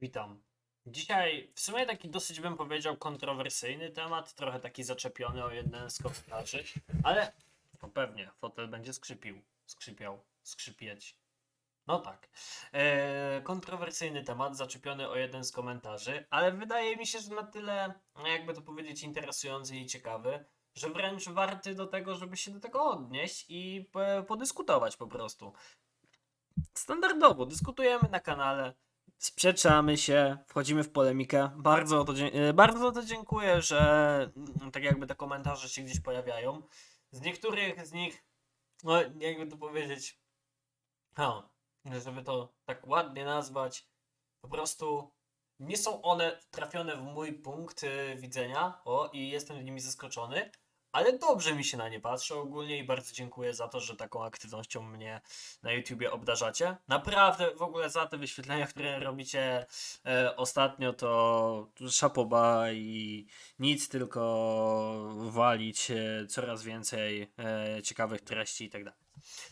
Witam. Dzisiaj w sumie taki dosyć bym powiedział kontrowersyjny temat, trochę taki zaczepiony o jeden z komentarzy, ale no pewnie fotel będzie skrzypił, skrzypiał, skrzypieć. No tak. Eee, kontrowersyjny temat, zaczepiony o jeden z komentarzy, ale wydaje mi się, że na tyle, no jakby to powiedzieć, interesujący i ciekawy, że wręcz warty do tego, żeby się do tego odnieść i po- podyskutować po prostu. Standardowo dyskutujemy na kanale, sprzeczamy się, wchodzimy w polemikę. Bardzo, to, e, bardzo to dziękuję, że mm, tak jakby te komentarze się gdzieś pojawiają. Z niektórych z nich, no jakby to powiedzieć, ha, żeby to tak ładnie nazwać, po prostu nie są one trafione w mój punkt e, widzenia, o, i jestem nimi zaskoczony, ale dobrze mi się na nie patrzy ogólnie i bardzo dziękuję za to, że taką aktywnością mnie na YouTubie obdarzacie. Naprawdę w ogóle za te wyświetlenia, które robicie e, ostatnio, to szapoba i nic, tylko walić e, coraz więcej e, ciekawych treści i tak dalej.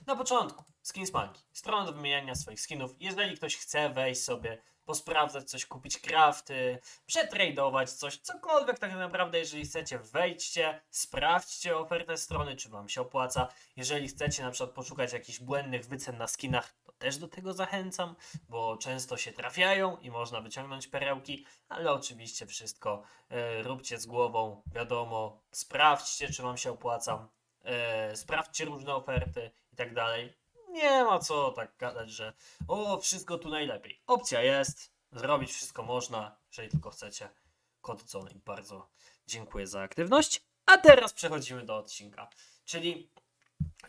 Na początku, Skins Monkey. Strona do wymieniania swoich skinów. Jeżeli ktoś chce wejść sobie, posprawdzać coś, kupić crafty, przetradować coś, cokolwiek tak naprawdę, jeżeli chcecie, wejdźcie, sprawdźcie ofertę strony, czy wam się opłaca. Jeżeli chcecie na przykład poszukać jakichś błędnych wycen na skinach, to też do tego zachęcam, bo często się trafiają i można wyciągnąć perełki, ale oczywiście wszystko e, róbcie z głową, wiadomo, sprawdźcie, czy wam się opłaca, e, sprawdźcie różne oferty i tak dalej. Nie ma co tak gadać, że o, wszystko tu najlepiej. Opcja jest, zrobić wszystko można, jeżeli tylko chcecie. Kod Dzony bardzo dziękuję za aktywność. A teraz przechodzimy do odcinka. Czyli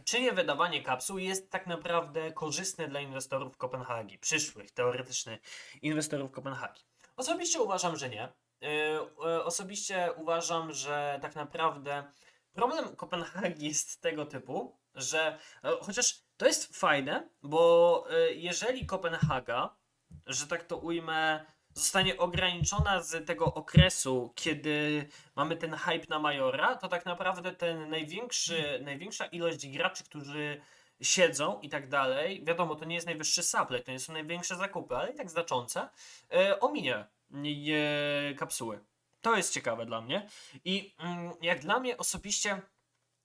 czy nie wydawanie kapsuł jest tak naprawdę korzystne dla inwestorów Kopenhagi, przyszłych, teoretycznych inwestorów Kopenhagi? Osobiście uważam, że nie. Yy, yy, Osobiście uważam, że tak naprawdę problem Kopenhagi jest tego typu, że e, chociaż to jest fajne, bo e, jeżeli Kopenhaga, że tak to ujmę, zostanie ograniczona z tego okresu, kiedy mamy ten hype na Majora, to tak naprawdę ten największy, największa ilość graczy, którzy siedzą i tak dalej, wiadomo, to nie jest najwyższy supply, to nie są największe zakupy, ale i tak znaczące, e, ominie e, kapsuły. To jest ciekawe dla mnie. I mm, jak dla mnie osobiście,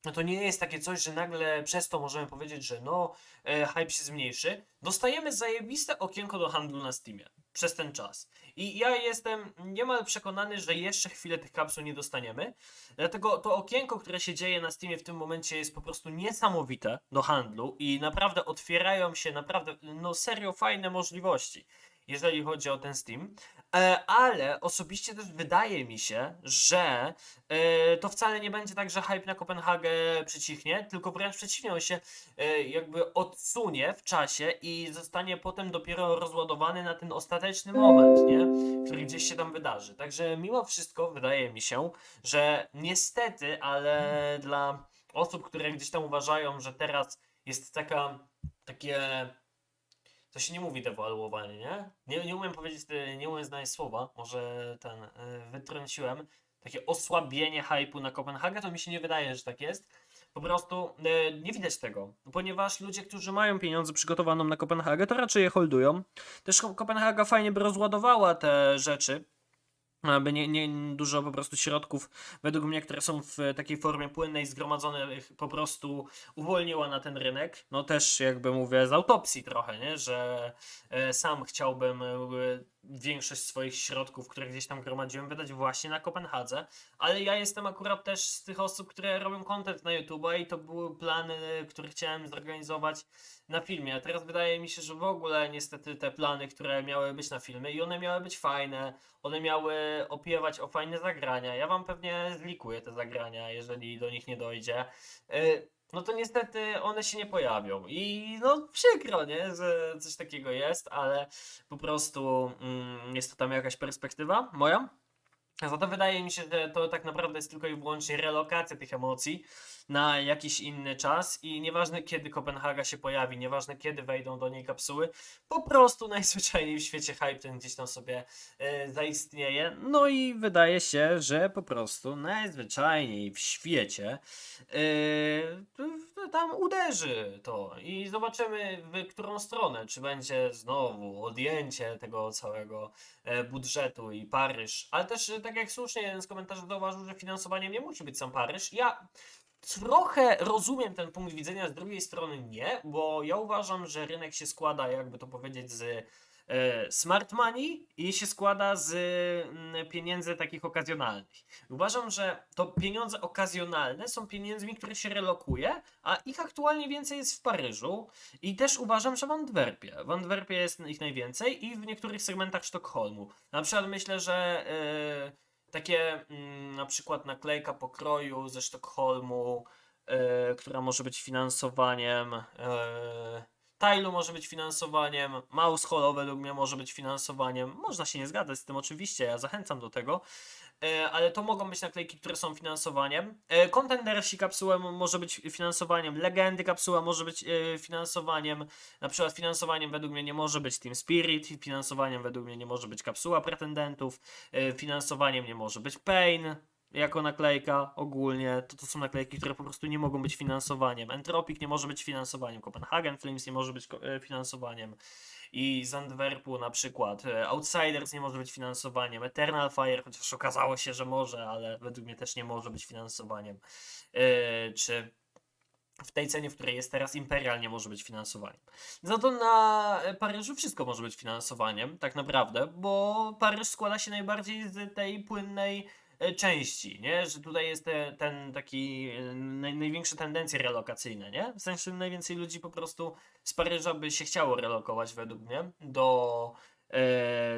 no to nie jest takie coś, że nagle przez to możemy powiedzieć, że no, e, hype się zmniejszy. Dostajemy zajebiste okienko do handlu na Steamie przez ten czas. I ja jestem niemal przekonany, że jeszcze chwilę tych kapsuł nie dostaniemy. Dlatego to okienko, które się dzieje na Steamie w tym momencie jest po prostu niesamowite do handlu i naprawdę otwierają się naprawdę, no serio fajne możliwości, jeżeli chodzi o ten Steam. E, ale osobiście też wydaje mi się, że e, to wcale nie będzie tak, że hype na Kopenhagę przycichnie, tylko wręcz przeciwnie, on się e, jakby odsunie w czasie i zostanie potem dopiero rozładowany na ten ostateczny moment, nie? Który gdzieś się tam wydarzy. Także mimo wszystko wydaje mi się, że niestety, ale dla osób, które gdzieś tam uważają, że teraz jest taka, takie to się nie mówi dewaluowanie, nie? Nie, nie umiem powiedzieć, te- nie umiem znaleźć słowa, może ten, y, wytrąciłem. Takie osłabienie hypu na Kopenhagę, to mi się nie wydaje, że tak jest. Po prostu y, nie widać tego, ponieważ ludzie, którzy mają pieniądze przygotowaną na Kopenhagę, to raczej je holdują. Też Ko- Kopenhaga fajnie by rozładowała te rzeczy, aby nie, nie dużo po prostu środków, według mnie, które są w takiej formie płynnej, zgromadzonych, po prostu uwolniła na ten rynek. No też jakby mówię z autopsji trochę, nie? że e, sam chciałbym e, większość swoich środków, które gdzieś tam gromadziłem, wydać właśnie na Kopenhadze, ale ja jestem akurat też z tych osób, które robią content na YouTube i to były plany, które chciałem zorganizować na filmie. A teraz wydaje mi się, że w ogóle niestety te plany, które miały być na filmie i one miały być fajne, one miały opiewać o fajne zagrania. Ja wam pewnie zlikuję te zagrania, jeżeli do nich nie dojdzie. Y, No to niestety one się nie pojawią. I no przykro, nie, że coś takiego jest, ale po prostu mm, jest to tam jakaś perspektywa moja. Zatem wydaje mi się, że to tak naprawdę jest tylko i wyłącznie relokacja tych emocji na jakiś inny czas i nieważne kiedy Kopenhaga się pojawi, nieważne kiedy wejdą do niej kapsuły, po prostu najzwyczajniej w świecie hype ten gdzieś tam sobie e, zaistnieje. No i wydaje się, że po prostu najzwyczajniej w świecie e, tam uderzy to i zobaczymy w którą stronę, czy będzie znowu odjęcie tego całego e, budżetu i Paryż, ale też e, tak jak słusznie jeden z komentarzy zauważył, że finansowaniem nie musi być sam Paryż. Ja trochę rozumiem ten punkt widzenia, z drugiej strony nie, bo ja uważam, że rynek się składa, jakby to powiedzieć, z smart money i się składa z mm, pieniędzy takich okazjonalnych. Uważam, że to pieniądze okazjonalne są pieniędzmi, które się relokuje, a ich aktualnie więcej jest w Paryżu i też uważam, że w Antwerpie. W Antwerpie jest ich najwięcej i w niektórych segmentach Sztokholmu. Na przykład myślę, że e, takie mm, na przykład naklejka pokroju ze Sztokholmu, e, która może być finansowaniem. E, Tailu może być finansowaniem, Mouse Hollow według mnie może być finansowaniem. Można się nie zgadzać z tym oczywiście, ja zachęcam do tego, e, ale to mogą być naklejki, które są finansowaniem. E, Contendersi kapsuła może być finansowaniem, Legendy kapsuła może być e, finansowaniem. Na przykład finansowaniem według mnie nie może być Team Spirit, finansowaniem według mnie nie może być kapsuła pretendentów, finansowaniem nie może być Pain jako naklejka ogólnie, to to są naklejki, które po prostu nie mogą być finansowaniem. Entropic nie może być finansowaniem, Copenhagen Flames nie może być e, finansowaniem i z Antwerpu na przykład e, Outsiders nie może być finansowaniem, Eternal Fire, chociaż okazało się, że może, ale według mnie też nie może być finansowaniem. E, czy w tej cenie, w której jest teraz Imperial nie może być finansowaniem. Za to na Paryżu wszystko może być finansowaniem, tak naprawdę, bo Paryż składa się najbardziej z tej płynnej części, nie? Że tutaj jest te, ten taki e, naj, największe tendencje relokacyjne, nie? W sensie najwięcej ludzi po prostu z Paryża by się chciało relokować według mnie do e,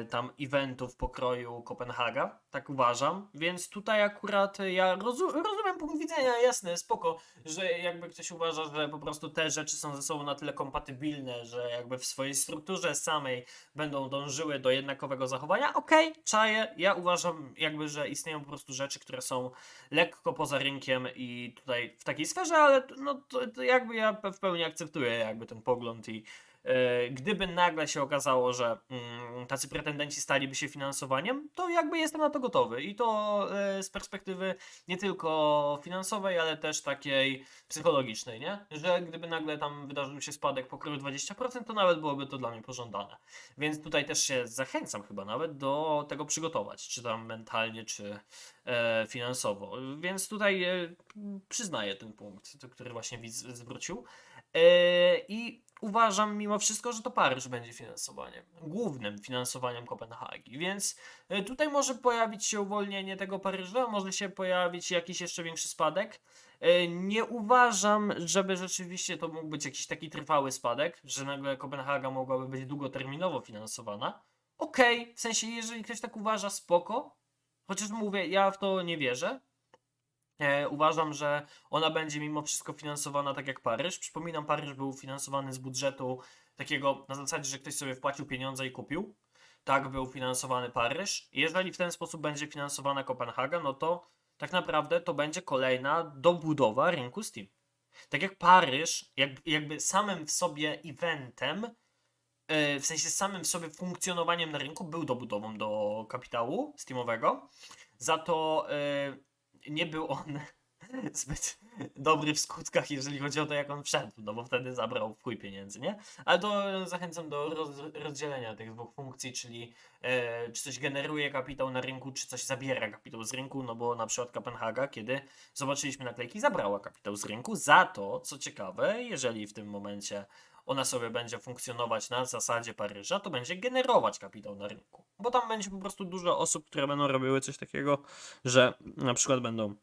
tam eventów pokroju Kopenhaga, tak uważam, więc tutaj akurat ja rozu rozumiem punkt widzenia, jasne, spoko, że jakby ktoś uważa, że po prostu te rzeczy są ze sobą na tyle kompatybilne, że jakby w swojej strukturze samej będą dążyły do jednakowego zachowania, okej, czaję, ja uważam jakby, że istnieją po prostu rzeczy, które są lekko poza rynkiem i tutaj w takiej sferze, ale no to, to jakby ja w pełni akceptuję jakby ten pogląd i e, gdyby nagle się okazało, że mm, tacy pretendenci staliby się finansowaniem, to jakby jestem na to gotowy i to e, z perspektywy nie tylko finansowej, ale też takiej psychologicznej, nie? Że gdyby nagle tam wydarzył się spadek pokroju 20%, to nawet byłoby to dla mnie pożądane. Więc tutaj też się zachęcam chyba nawet do tego przygotować, czy tam mentalnie, czy e, finansowo. Więc tutaj e, przyznaję ten punkt, który właśnie widz zwrócił. E, I uważam mimo wszystko, że to Paryż będzie finansowaniem, głównym finansowaniem Kopenhagi, więc e, tutaj może pojawić się uwolnienie tego Paryża, może się pojawić jakiś jeszcze większy spadek. E, Nie uważam, żeby rzeczywiście to mógł być jakiś taki trwały spadek, że nagle Kopenhaga mogłaby być długoterminowo finansowana. Okej, w sensie jeżeli ktoś tak uważa, spoko. Chociaż mówię, ja w to nie wierzę. E, uważam, że ona będzie mimo wszystko finansowana tak jak Paryż. Przypominam, Paryż był finansowany z budżetu takiego na zasadzie, że ktoś sobie wpłacił pieniądze i kupił. Tak był finansowany Paryż. Jeżeli w ten sposób będzie finansowana Kopenhaga, no to tak naprawdę to będzie kolejna dobudowa rynku Steam. Tak jak Paryż, jak, jakby samym w sobie eventem, e, w sensie samym w sobie funkcjonowaniem na rynku był dobudową do kapitału Steamowego. Za to e, nie był on zbyt dobry w skutkach, jeżeli chodzi o to, jak on wszedł, no bo wtedy zabrał w chuj pieniędzy, nie? Ale to zachęcam do roz, rozdzielenia tych dwóch funkcji, czyli e, czy coś generuje kapitał na rynku, czy coś zabiera kapitał z rynku, no bo na przykład Kopenhaga, kiedy zobaczyliśmy naklejki, zabrała kapitał z rynku, za to, co ciekawe, jeżeli w tym momencie ona sobie będzie funkcjonować na zasadzie Paryża, to będzie generować kapitał na rynku. Bo tam będzie po prostu dużo osób, które będą robiły coś takiego, że na przykład będą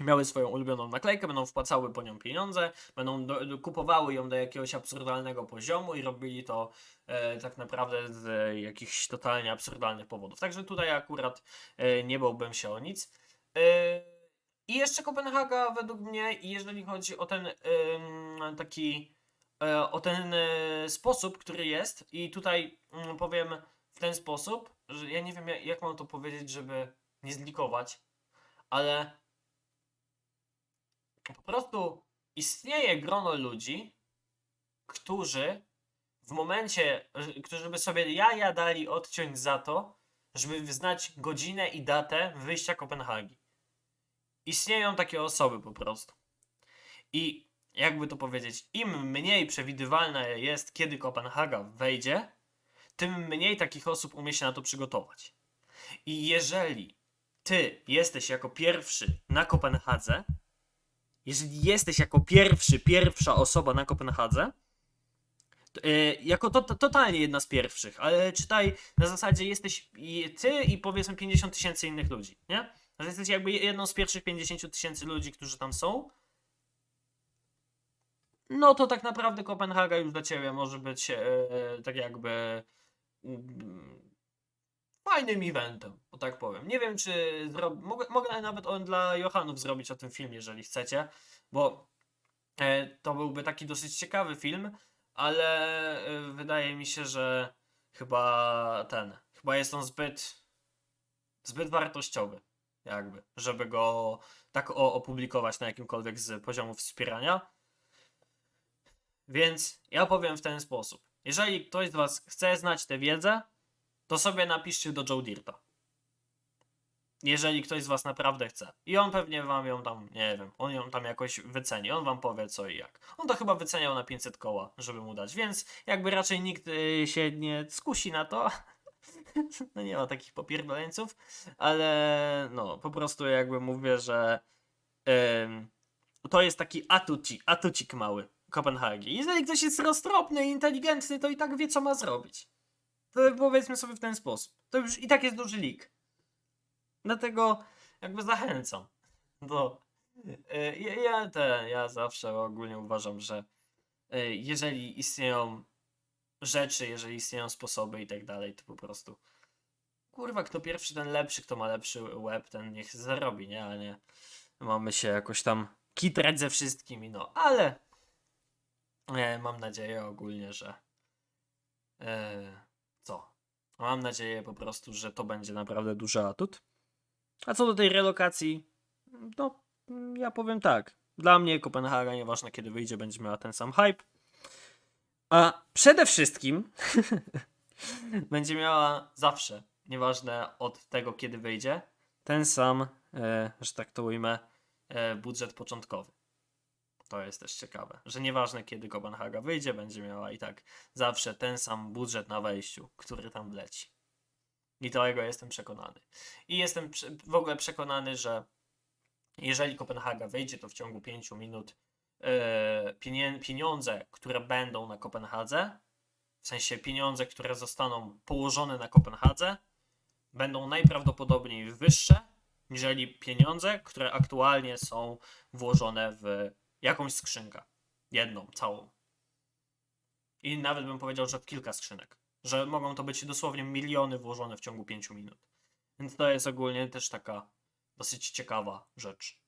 miały swoją ulubioną naklejkę, będą wpłacały po nią pieniądze, będą do, do, kupowały ją do jakiegoś absurdalnego poziomu i robili to e, tak naprawdę z e, jakichś totalnie absurdalnych powodów. Także tutaj akurat e, nie bałbym się o nic. E, I jeszcze Kopenhaga według mnie, jeżeli chodzi o ten em, taki e, o ten e, sposób, który jest i tutaj mm, powiem w ten sposób, że ja nie wiem jak, mam to powiedzieć, żeby nie zlikować, ale po prostu istnieje grono ludzi, którzy w momencie, którzy by sobie jaja dali odciąć za to, żeby znać godzinę i datę wyjścia Kopenhagi. Istnieją takie osoby po prostu. I jakby to powiedzieć, im mniej przewidywalne jest, kiedy Kopenhaga wejdzie, tym mniej takich osób umie się na to przygotować. I jeżeli ty jesteś jako pierwszy na Kopenhadze, jeżeli jesteś jako pierwszy, pierwsza osoba na Kopenhadze, to, e, jako to, to, totalnie jedna z pierwszych, ale czytaj na zasadzie jesteś i ty i powiedzmy 50 tysięcy innych ludzi, nie? Że jesteś jakby jedną z pierwszych 50 tysięcy ludzi, którzy tam są, no to tak naprawdę Kopenhaga już dla ciebie może być e, tak jakby mm, fajnym eventem, bo tak powiem. Nie wiem, czy mogę, mogę nawet on dla Johanów zrobić o tym film, jeżeli chcecie, bo e, to byłby taki dosyć ciekawy film, ale e, wydaje mi się, że chyba ten, chyba jest on zbyt zbyt wartościowy, jakby, żeby go tak opublikować na jakimkolwiek z poziomów wspierania. Więc ja powiem w ten sposób. Jeżeli ktoś z Was chce znać tę wiedzę, to sobie napiszcie do Joe Dirta. Jeżeli ktoś z Was naprawdę chce. I on pewnie Wam ją tam, nie wiem, on ją tam jakoś wyceni. On Wam powie co i jak. On to chyba wyceniał na 500 koła, żeby mu dać. Więc jakby raczej nikt y, się nie skusi na to. no nie ma takich popierdoleńców. Ale no, po prostu jakby mówię, że ym, to jest taki atuci, atucik mały Kopenhagi. Jeżeli ktoś jest roztropny i inteligentny, to i tak wie, co ma zrobić. To powiedzmy sobie w ten sposób. To już i tak jest duży lik. Dlatego jakby zachęcam do. y, Ja, ja, te, ja zawsze ogólnie uważam, że y, jeżeli istnieją rzeczy, jeżeli istnieją sposoby i tak dalej, to po prostu kurwa, kto pierwszy, ten lepszy, kto ma lepszy web, ten niech zarobi, nie? A nie mamy się jakoś tam kitrać ze wszystkimi, no, ale e, mam nadzieję ogólnie, że e, co? Mam nadzieję po prostu, że to będzie naprawdę duży atut. A co do tej relokacji, no, ja powiem tak. Dla mnie Kopenhaga, nieważne kiedy wyjdzie, będzie miała ten sam hype. A przede wszystkim będzie miała zawsze, nieważne od tego kiedy wyjdzie, ten sam, e, że tak to ujmę, e, budżet początkowy. To jest też ciekawe, że nieważne kiedy Kopenhaga wyjdzie, będzie miała i tak zawsze ten sam budżet na wejściu, który tam wleci. I tego jestem przekonany. I jestem w ogóle przekonany, że jeżeli Kopenhaga wyjdzie, to w ciągu 5 minut e, pieniądze, które będą na Kopenhadze, w sensie pieniądze, które zostaną położone na Kopenhadze, będą najprawdopodobniej wyższe niżeli pieniądze, które aktualnie są włożone w jakąś skrzynkę. Jedną, całą. I nawet bym powiedział, że w kilka skrzynek. Że mogą to być dosłownie miliony włożone w ciągu 5 minut. Więc to jest ogólnie też taka dosyć ciekawa rzecz.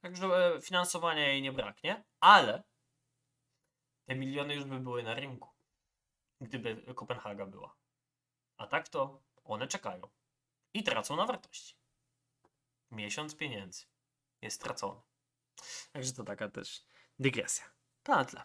Także e, finansowania jej nie braknie, ale te miliony już by były na rynku, gdyby Kopenhaga była. A tak to one czekają i tracą na wartości. Miesiąc pieniędzy jest stracony. Także to taka też dygresja. To na tyle.